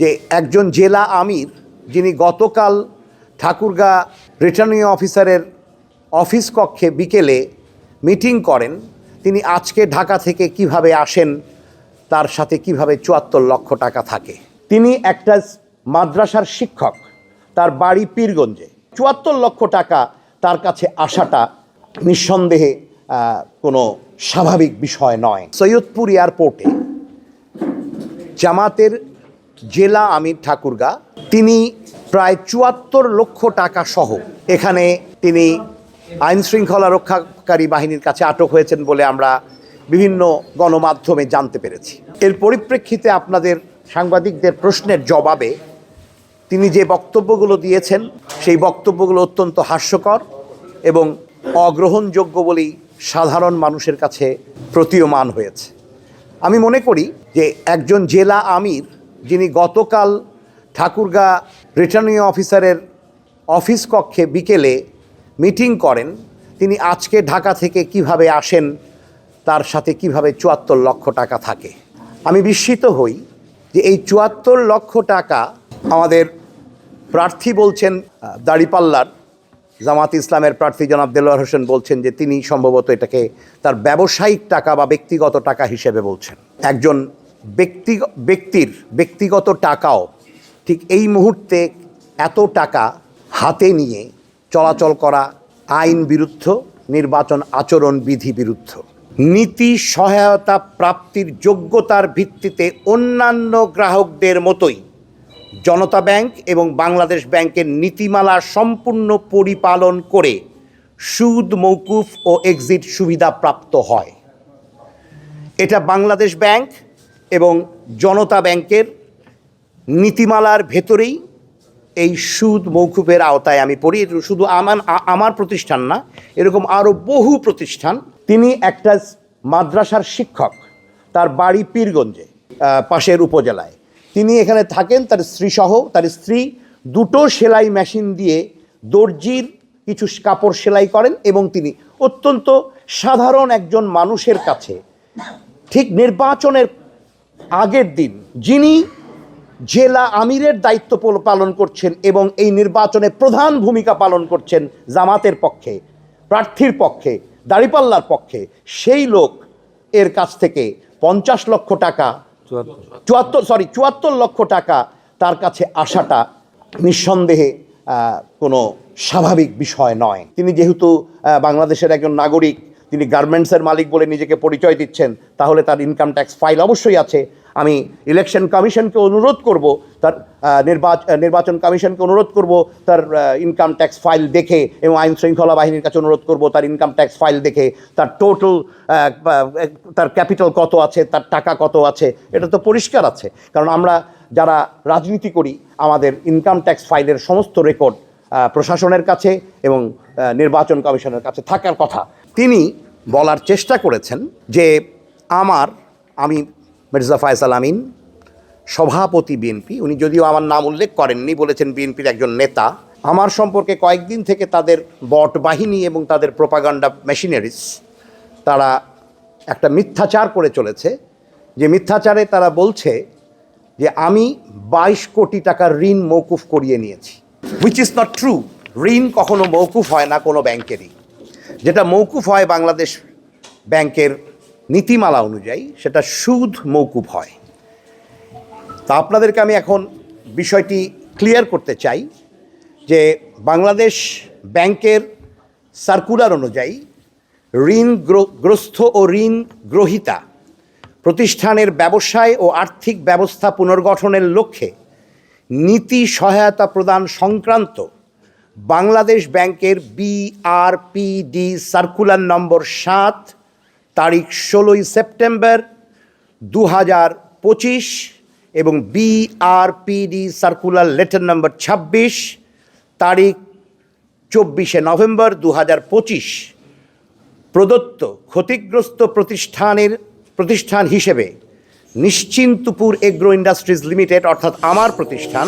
যে একজন জেলা আমির, যিনি গতকাল ঠাকুরগা রিটার্নিং অফিসারের অফিস কক্ষে বিকেলে মিটিং করেন, তিনি আজকে ঢাকা থেকে কীভাবে আসেন, তার সাথে কীভাবে চুয়াত্তর লক্ষ টাকা থাকে। তিনি একটা মাদ্রাসার শিক্ষক, তার বাড়ি পীরগঞ্জে। চুয়াত্তর লক্ষ টাকা তার কাছে আসাটা নিঃসন্দেহে কোনো স্বাভাবিক বিষয় নয়। সৈয়দপুর এয়ারপোর্টে জামাতের জেলা আমির ঠাকুরগা। তিনি প্রায় চুয়াত্তর লক্ষ টাকা সহ এখানে তিনি আইন শৃঙ্খলা রক্ষাকারী বাহিনীর কাছে আটক হয়েছেন বলে আমরা বিভিন্ন গণমাধ্যমে জানতে পেরেছি। এর পরিপ্রেক্ষিতে আপনাদের সাংবাদিকদের প্রশ্নের জবাবে তিনি যে বক্তব্যগুলো দিয়েছেন, সেই বক্তব্যগুলো অত্যন্ত হাস্যকর এবং অগ্রহণযোগ্য বলেই সাধারণ মানুষের কাছে প্রতীয়মান হয়েছে। আমি মনে করি যে একজন জেলা আমির যিনি গতকাল ঠাকুরগা রিটার্নিং অফিসারের অফিস কক্ষে বিকেলে মিটিং করেন, তিনি আজকে ঢাকা থেকে কীভাবে আসেন, তার সাথে কীভাবে চুয়াত্তর লক্ষ টাকা থাকে। আমি বিস্মিত হই যে এই চুয়াত্তর লক্ষ টাকা আমাদের প্রার্থী বলছেন দাড়িপাল্লার, জামাত ইসলামের প্রার্থী জনাব দেলোয়ার হোসেন বলছেন যে তিনি সম্ভবত এটাকে তার ব্যবসায়িক টাকা বা ব্যক্তিগত টাকা হিসেবে বলছেন। একজন ব্যক্তি, ব্যক্তির, ব্যক্তিগত টাকাও ঠিক এই মুহূর্তে এত টাকা হাতে নিয়ে চলাচল করা আইন বিরুদ্ধ, নির্বাচন আচরণ বিধি বিরুদ্ধ। নীতি সহায়তা প্রাপ্তির যোগ্যতার ভিত্তিতে অন্যান্য গ্রাহকদের মতোই জনতা ব্যাংক এবং বাংলাদেশ ব্যাংকের নীতিমালা সম্পূর্ণ পরিপালন করে সুদ, মৌকুফ ও এক্সিট সুবিধা প্রাপ্ত হয়। এটা বাংলাদেশ ব্যাংক এবং জনতা ব্যাংকের নীতিমালার ভেতরেই এই সুদ মৌকুফের আওতায় আমি পড়ি। শুধু আমার আমার প্রতিষ্ঠান না, এরকম আরও বহু প্রতিষ্ঠান। তিনি একটা মাদ্রাসার শিক্ষক, তার বাড়ি পীরগঞ্জে পাশের উপজেলায়। তিনি এখানে থাকেন, তার স্ত্রীসহ, তার স্ত্রী দুটো সেলাই মেশিন দিয়ে দর্জির কিছু কাপড় সেলাই করেন এবং তিনি অত্যন্ত সাধারণ একজন মানুষের কাছে ঠিক নির্বাচনের আগের দিন যিনি জেলা আমিরের দায়িত্ব পালন করছেন এবং এই নির্বাচনে প্রধান ভূমিকা পালন করছেন জামাতের পক্ষে, প্রার্থীর পক্ষে, দাড়িপাল্লার পক্ষে, সেই লোক এর কাছ থেকে পঞ্চাশ লক্ষ টাকা, চুয়াত্তর সরি চুয়াত্তর লক্ষ টাকা তার কাছে আসাটা নিঃসন্দেহে কোনো স্বাভাবিক বিষয় নয়। তিনি যেহেতু বাংলাদেশের একজন নাগরিক তিনি গার্মেন্টসের মালিক বলে নিজেকে পরিচয় দিচ্ছেন, তাহলে তার ইনকাম ট্যাক্স ফাইল অবশ্যই আছে। আমি ইলেকশন কমিশনকে অনুরোধ করব, তার নির্বাচন নির্বাচন কমিশনকে অনুরোধ করব, তার ইনকাম ট্যাক্স ফাইল দেখে এবং আইন শৃঙ্খলা বাহিনীর কাছে অনুরোধ করব, তার ইনকাম ট্যাক্স ফাইল দেখে, তার টোটাল তার ক্যাপিটাল কত আছে, তার টাকা কত আছে, এটা তো পরিষ্কার আছে। কারণ আমরা যারা রাজনীতি করি, আমাদের ইনকাম ট্যাক্স ফাইলের সমস্ত রেকর্ড প্রশাসনের কাছে এবং নির্বাচন কমিশনের কাছে থাকার কথা। তিনি বলার চেষ্টা করেছেন যে আমার, আমি মির্জা ফয়সাল আমিন, সভাপতি বিএনপি, উনি যদিও আমার নাম উল্লেখ করেননি, বলেছেন বিএনপির একজন নেতা, আমার সম্পর্কে কয়েকদিন থেকে তাদের বট বাহিনী এবং তাদের প্রোপাগান্ডা মেশিনারিস, তারা একটা মিথ্যাচার করে চলেছে। যে মিথ্যাচারে তারা বলছে যে আমি বাইশ কোটি টাকার ঋণ মৌকুফ করিয়ে নিয়েছি। হুইচ ইজ নট ট্রু ঋণ কখনো মৌকুফ হয় না কোনো ব্যাংকেরই। যেটা মৌকুফ হয় বাংলাদেশ ব্যাংকের নীতিমালা অনুযায়ী, সেটা সুদ মৌকুফ হয়। তা আপনাদেরকে আমি এখন বিষয়টি ক্লিয়ার করতে চাই যে বাংলাদেশ ব্যাংকের সার্কুলার অনুযায়ী ঋণ গ্র- গ্রস্ত ও ঋণ গ্রহিতা প্রতিষ্ঠানের ব্যবসায় ও আর্থিক ব্যবস্থা পুনর্গঠনের লক্ষ্যে নীতি সহায়তা প্রদান সংক্রান্ত বাংলাদেশ ব্যাংকের বিআরপিডি সার্কুলার নম্বর সাত, তারিখ ষোলোই সেপ্টেম্বর দু হাজার পঁচিশ এবং বিআরপিডি সার্কুলার লেটার নম্বর ছাব্বিশ, তারিখ চব্বিশে নভেম্বর দু হাজার পঁচিশ। প্রদত্ত ক্ষতিগ্রস্ত প্রতিষ্ঠানের প্রতিষ্ঠান হিসেবে নিশ্চিন্তপুর এগ্রো ইন্ডাস্ট্রিজ লিমিটেড, অর্থাৎ আমার প্রতিষ্ঠান